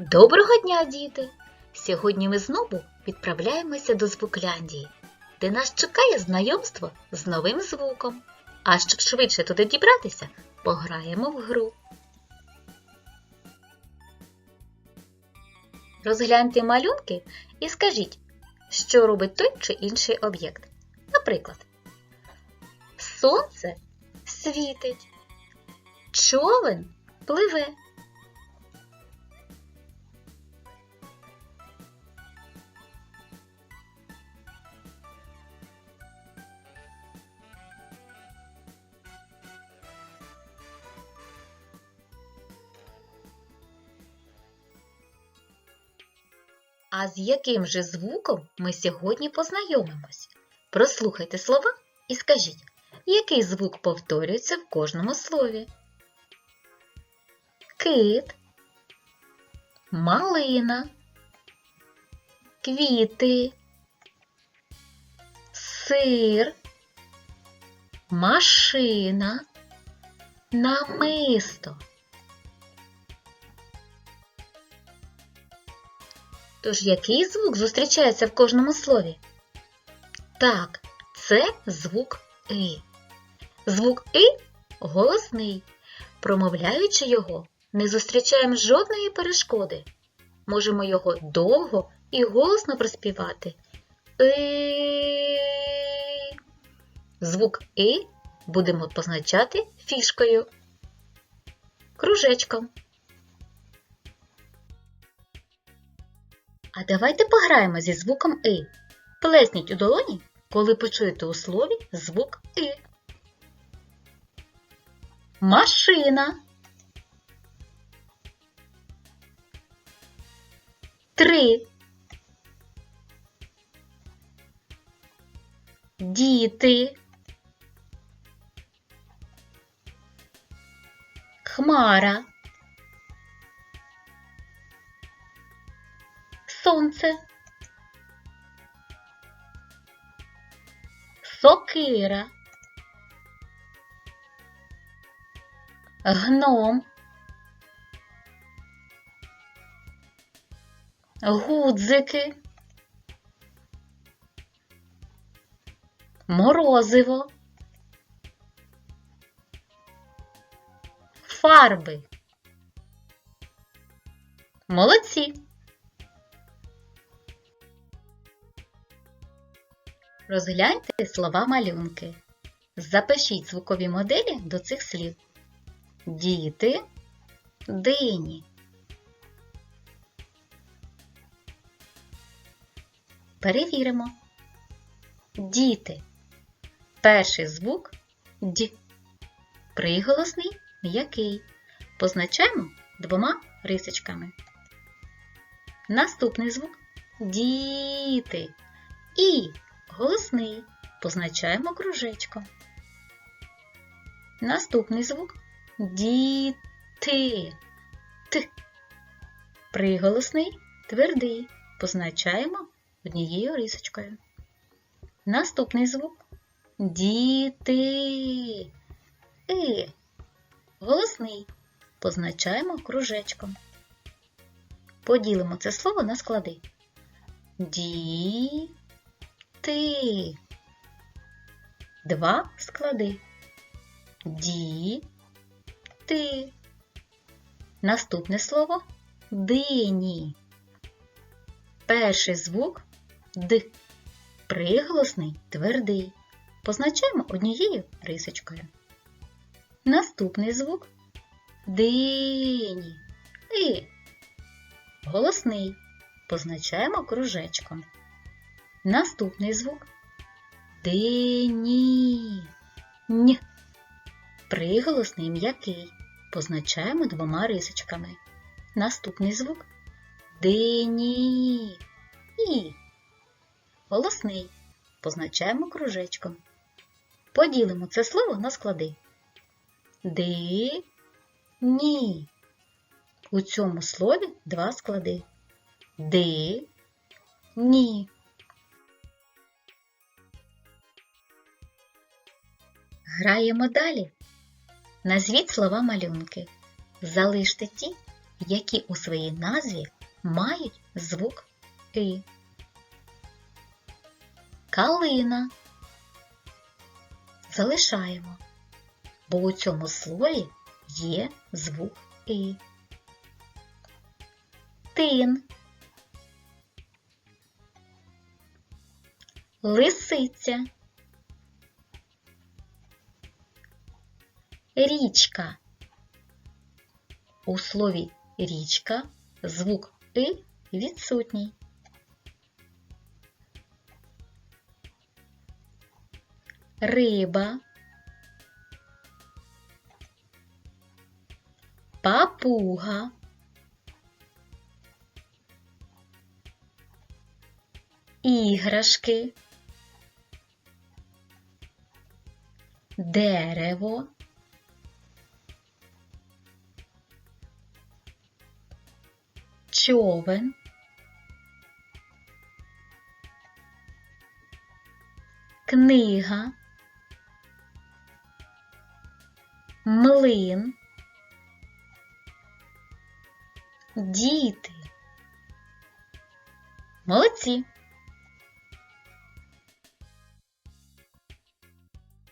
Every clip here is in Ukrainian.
Доброго дня, діти! Сьогодні ми знову відправляємося до Звукляндії, де нас чекає знайомство з новим звуком. А щоб швидше туди дібратися, пограємо в гру. Розгляньте малюнки і скажіть, що робить той чи інший об'єкт. Наприклад, сонце світить, човен пливе. А з яким же звуком ми сьогодні познайомимось? Прослухайте слова і скажіть, який звук повторюється в кожному слові? Кит, малина, квіти, сир, машина, намисто. Тож який звук зустрічається в кожному слові? Так, це звук И. Звук И голосний. Промовляючи його, не зустрічаємо жодної перешкоди. Можемо його довго і голосно проспівати. И. Звук И будемо позначати фішкою, кружечком. А давайте пограємо зі звуком И. Плесніть у долоні, коли почуєте у слові звук И. Машина. Три. Діти. Хмара. Сонце. Сокира. Гном. Гудзики. Морозиво. Фарби. Молодці. Розгляньте слова малюнки. Запишіть звукові моделі до цих слів. Діти, дині. Перевіримо. Діти. Перший звук Д. Приголосний м'який. Позначаємо двома рисочками. Наступний звук Діти. І голосний. Позначаємо кружечком. Наступний звук діти. Т. Приголосний твердий. Позначаємо однією рисочкою. Наступний звук діти. И. Голосний. Позначаємо кружечком. Поділимо це слово на склади. Ді. Ти. Два склади. Ді. Ти. Наступне слово дині. Перший звук Д. Приголосний твердий. Позначаємо однією рисочкою. Наступний звук дині. І. Голосний. Позначаємо кружечком. Наступний звук дині. Н. Приголосний м'який. Позначаємо двома рисочками. Наступний звук дині. І. Голосний. Позначаємо кружечком. Поділимо це слово на склади. Ди. Ні. У цьому слові два склади. Ди. Ні. Граємо далі. Назвіть слова малюнки. Залиште ті, які у своїй назві мають звук И. Калина. Залишаємо, бо у цьому слові є звук И. Тин. Лисиця. Річка. У слові річка звук И відсутній. Риба. Папуга. Іграшки. Дерево. Човен, книга, млин, діти. Молодці.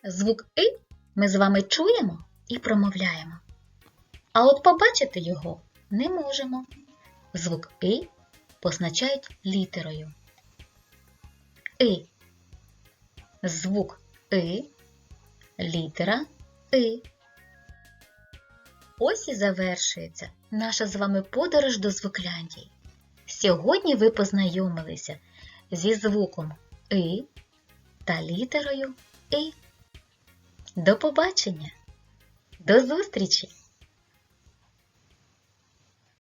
Звук И ми з вами чуємо і промовляємо. А от побачити його не можемо. Звук И позначають літерою. И. Звук И, літера И. Ось і завершується наша з вами подорож до звукляндії. Сьогодні ви познайомилися зі звуком И та літерою И. До побачення! До зустрічі!